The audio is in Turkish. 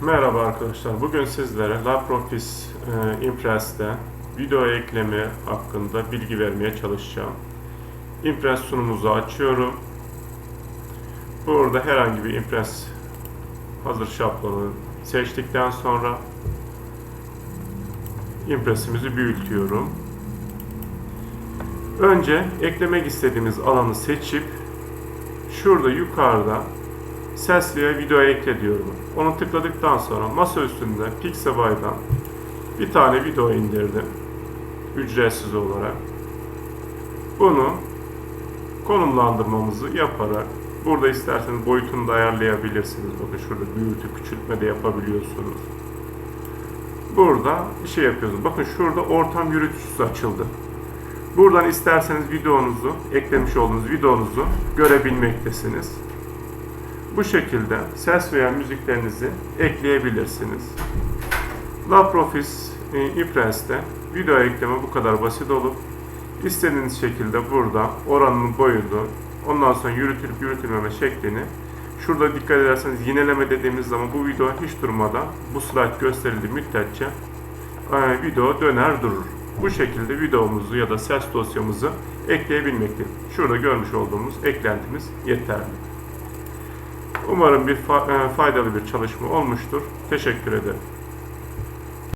Merhaba arkadaşlar. Bugün sizlere LibreOffice e, Impress'te video eklemi hakkında bilgi vermeye çalışacağım. Impress sunumuzu açıyorum. Burada herhangi bir Impress hazır şablonu seçtikten sonra Impress'imizi büyütüyorum. Önce eklemek istediğimiz alanı seçip şurada yukarıda ses veya video ekle diyorum. Onu tıkladıktan sonra masa üstünde Pixabyte'dan bir tane video indirdim. Ücretsiz olarak. Bunu konumlandırmamızı yaparak burada isterseniz boyutunu da ayarlayabilirsiniz. Bakın şurada büyütü küçültme de yapabiliyorsunuz. Burada bir şey yapıyorsunuz. Bakın şurada ortam yürütücüsü açıldı. Buradan isterseniz videonuzu, eklemiş olduğunuz videonuzu görebilmektesiniz. Bu şekilde ses veya müziklerinizi ekleyebilirsiniz. LibreOffice e, Impress'te video ekleme bu kadar basit olup istediğiniz şekilde burada oranının boyunu, ondan sonra yürütülüp yürütülmeme şeklini şurada dikkat ederseniz yineleme dediğimiz zaman bu video hiç durmadan bu slide gösterildiği müddetçe e, video döner durur. Bu şekilde videomuzu ya da ses dosyamızı ekleyebilmektedir. Şurada görmüş olduğumuz eklentimiz yeterli. Umarım bir e, faydalı bir çalışma olmuştur. Teşekkür ederim.